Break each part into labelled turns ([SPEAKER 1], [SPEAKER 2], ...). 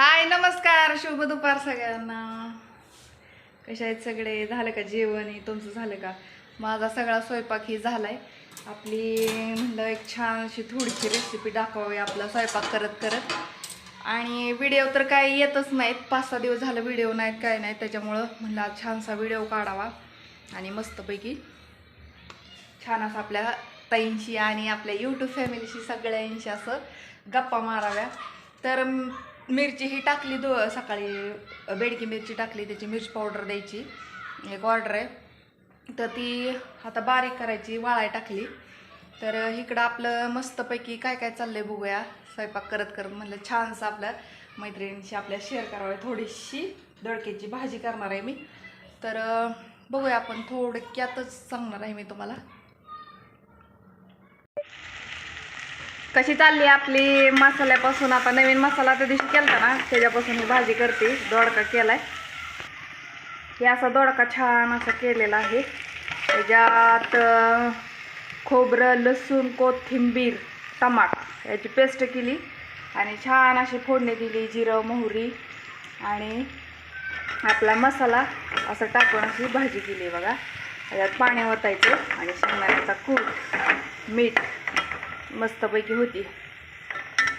[SPEAKER 1] हाय नमस्कार. शुभ दुपार सगळ्यांना. कशा आहेत सगळे? झालं का जेवण? हे तुमचं झालं का? माझा सगळा स्वयंपाक ही आहे आपली म्हणलं एक छान अशी थोडीशी रेसिपी दाखवावी आपला स्वयंपाक करत करत. आणि व्हिडिओ तर काही येतच नाहीत. पाच सहा दिवस झालं व्हिडिओ नाहीत काय नाही त्याच्यामुळं म्हणलं छानसा व्हिडिओ काढावा. आणि मस्तपैकी छान असं आपल्या ताईंशी आणि आपल्या यूट्यूब फॅमिलीशी सगळ्यांशी असं गप्पा माराव्या. तर मिरची ही टाकली दो सकाळी बेडकी मिरची टाकली त्याची मिरची पावडर द्यायची. एक ऑर्डर आहे. तर ती आता बारीक करायची वाळाय टाकली. तर इकडं आपलं मस्तपैकी काय काय चाललंय बघूया. स्वयंपाक करत करत म्हणलं छानसं आपल्या मैत्रिणींशी आपल्या शेअर करावं थोडीशी. दडकेची भाजी करणार आहे मी. तर बघूया आपण थोडक्यातच सांगणार आहे मी तुम्हाला. कशी चालली आपली मसाल्यापासून? आता नवीन मसाला त्या दिवशी केला ना त्याच्यापासून ही भाजी करते. दोडका केलाय. हे असा दोडका छान असा केलेला आहे. त्याच्यात खोबरं लसूण कोथिंबीर टमाट याची पेस्ट केली. आणि छान अशी फोडणी दिली जिरं मोहरी आणि आपला मसाला असं टाकून अशी भाजी केली बघा. त्याच्यात पाणी ओतायचं आणि शेंगदाण्याचा कूट मीठ मस्तपैकी होती.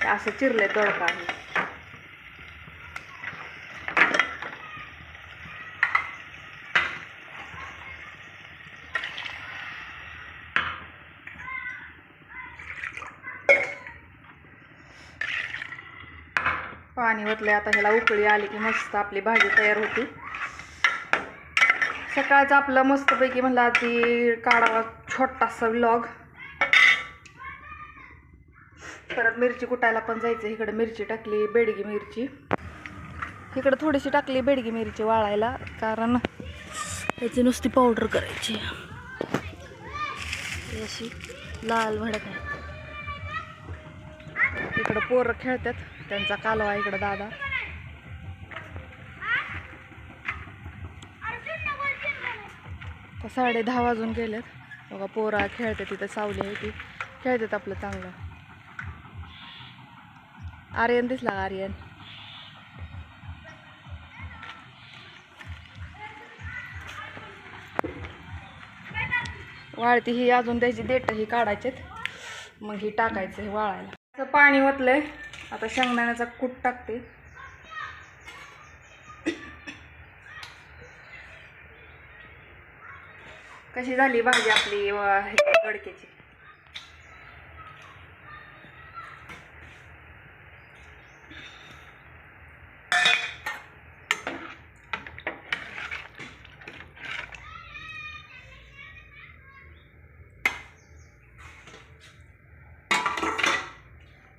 [SPEAKER 1] असं चिरले दोडका आम्ही पाणी ओतले आता ह्याला उकळी आली की मस्त आपली भाजी तयार होती. सकाळचं आपलं मस्तपैकी म्हणलं आधी काढावा छोटासा व्लॉग परत मिरची कुटायला पण जायचं. इकडं मिरची टाकली बेडगी मिरची. इकडं थोडीशी टाकली बेडगी मिरची वाळायला कारण त्याची नुसती पावडर करायची. अशी लाल भडक आहे. इकडं पोरं खेळतात. त्यांचा कालवा इकडं दादा. तर साडे दहा वाजून गेलेत. बघा पोरा खेळतात तिथं सावली आहे ती. खेळतात आपलं चांगलं. आर्यन दिसला आर्यन वाळती ही अजून त्याची देठ ही काढायचेत. मग ही टाकायचं हे वाळायला. असं पाणी ओतलंय. आता शेंगदाण्याचा कूट टाकते. कशी झाली भाजी आपली व- हे गडक्याची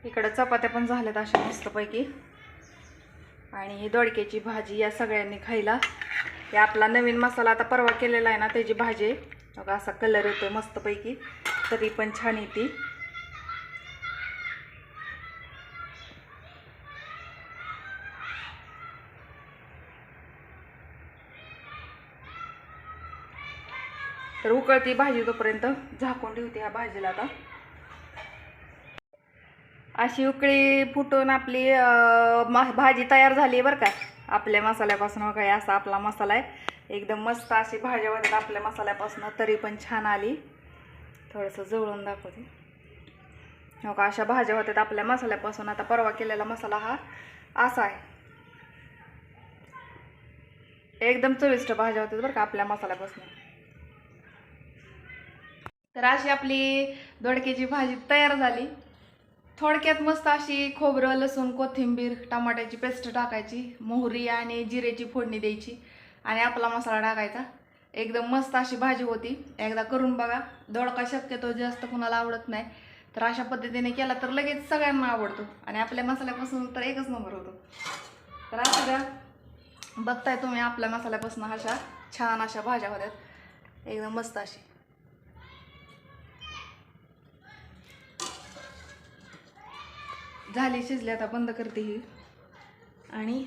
[SPEAKER 1] इकडं चपात्या पण झाल्यात अशा मस्तपैकी. आणि ही दोडक्याची भाजी या सगळ्यांनी खायला. हे आपला नवीन मसाला आता परवा केलेला आहे ना त्याची भाजी आहे. असा कलर येतोय मस्तपैकी. तरी पण छान येते तर उकळती भाजी तोपर्यंत झाकून ठेवते ह्या भाजीला आता. अशी उकळी फुटून आपली मा- भाजी तयार झाली बरं का. आपल्या मसाल्यापासून वगैरे असा आपला मसाला आहे. एकदम मस्त अशी भाज्या होत्या आपल्या मसाल्यापासून तरी पण छान आली. थोडंसं जवळून दाखवते. हो का अशा भाज्या होत्यात आपल्या मसाल्यापासून. आता परवा केलेला मसाला हा असा आहे. एकदम चविष्ट भाज्या होत्यात बरं का आपल्या मसाल्यापासून. तर अशी आपली दोडक्याची भाजी तयार झाली. थोडक्यात मस्त अशी खोबरं लसूण कोथिंबीर टमाट्याची पेस्ट टाकायची मोहरी आणि जिरेची फोडणी द्यायची आणि आपला मसाला टाकायचा. एकदम मस्त अशी भाजी होती. एकदा करून बघा. दोडका शक्यतो जास्त कुणाला आवडत नाही. तर अशा पद्धतीने केला तर लगेच सगळ्यांना आवडतो. आणि आपल्या मसाल्यापासून तर एकच नंबर होतो. तर असं द्या. बघताय तुम्ही आपल्या मसाल्यापासून अशा छान अशा भाज्या होत्यात. एकदम मस्त अशी. झाली शिजली आता बंद करते ही. आणि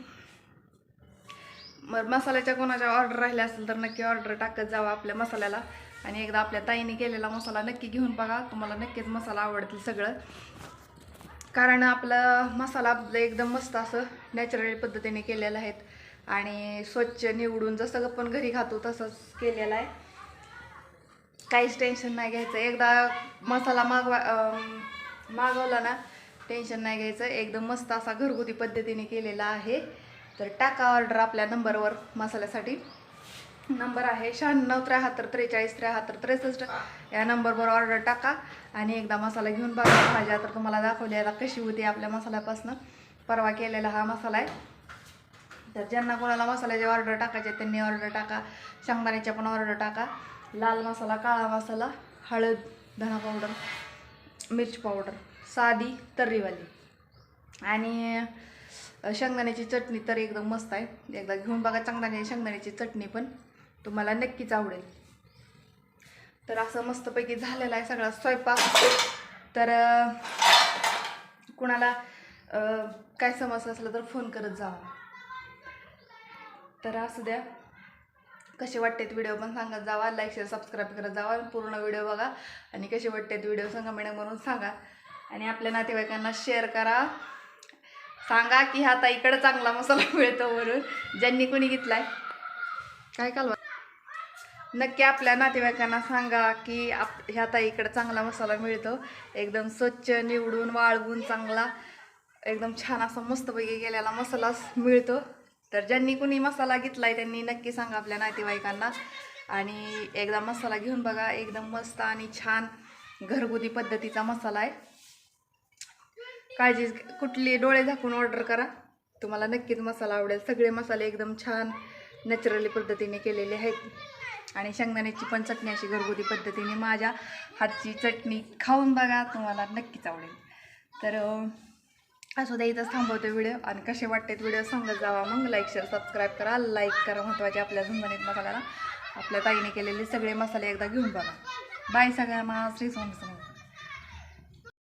[SPEAKER 1] मग मसाल्याच्या कोणाच्या ऑर्डर राहिल्या असेल तर नक्की ऑर्डर टाकत जावा आपल्या मसाल्याला. आणि एकदा आपल्या ताईने केलेला मसाला नक्की घेऊन बघा तुम्हाला नक्कीच मसाला आवडतील सगळं. कारण आपला मसाला एकदम मस्त असं नॅचरल पद्धतीने केलेला आहेत. आणि स्वच्छ निवडून जसं आपण घरी खातो तसंच केलेला आहे. काहीच टेन्शन नाही घ्यायचं. एकदा मसाला मागवा मागवला ना टेन्शन नाही घ्यायचं. एकदम मस्त असा घरगुती पद्धतीने केलेला आहे. तर टाका ऑर्डर आपल्या नंबरवर मसाल्यासाठी. नंबर आहे शहाण्णव त्र्याहत्तर त्रेचाळीस त्र्याहत्तर त्रेसष्ट. या नंबरवर ऑर्डर टाका आणि एकदा मसाला घेऊन बघा. भाज्या तर तुम्हाला दाखवल्याला कशी होती आपल्या मसाल्यापासून. परवा केलेला हा मसाला आहे. तर ज्यांना कोणाला मसाल्याचे ऑर्डर टाकायचे त्यांनी ऑर्डर टाका. शेंगदाण्याच्या पण ऑर्डर टाका. लाल मसाला काळा मसाला हळद धना पावडर मिरची पावडर साधी तर्रीवाली. आणि शेंगदाण्याची चटणी तर एकदम मस्त आहे. एकदा घेऊन बघा चांगदाण्याची शेंगदाण्याची चटणी पण. तुम्हाला नक्कीच आवडेल. तर असं मस्तपैकी झालेला आहे सगळा स्वयंपाक. तर कुणाला काय समस्या असलं तर फोन करत जावा तर असू द्या. कसे वाटतात व्हिडिओ पण सांगत जावा. लाईक शेअर सबस्क्राईब करत जावा. पूर्ण व्हिडिओ बघा. आणि कसे वाटतात व्हिडिओ सांगा मॅडम म्हणून सांगा. आणि आपल्या नातेवाईकांना शेअर करा. सांगा की ह्या इकडं चांगला मसाला मिळतो म्हणून. ज्यांनी कोणी आहे काय कालवा? नक्की आपल्या नातेवाईकांना सांगा की आप ह्या ताईकडे चांगला मसाला मिळतो. एकदम स्वच्छ निवडून वाळवून चांगला एकदम छान असा मस्तपैकी गेलेला मसाला मिळतो. तर ज्यांनी कुणी मसाला घेतलाय त्यांनी नक्की सांगा आपल्या नातेवाईकांना. आणि एकदा मसाला घेऊन बघा. एकदम मस्त आणि छान घरगुती पद्धतीचा मसाला आहे. काळजी कुठली डोळे झाकून ऑर्डर करा. तुम्हाला नक्कीच मसाला आवडेल. सगळे मसाले एकदम छान नॅचरली पद्धतीने केलेले आहेत. आणि शेंगदाण्याची पण चटणी अशी घरगुती पद्धतीने माझ्या हातची चटणी खाऊन बघा तुम्हाला नक्कीच आवडेल. तर अं, असू द्या इथंच थांबवतो व्हिडिओ आणि कसे वाटतात व्हिडिओ सांगत जावा. मग लाईक शेअर सबस्क्राईब करा. लाईक करा महत्त्वाचे आपल्या झुंबणीत मसाल्याला. आपल्या ताईने केलेले सगळे मसाले एकदा घेऊन बघा. बाय सगळ्यांना. श्री स्वामी समर्थ.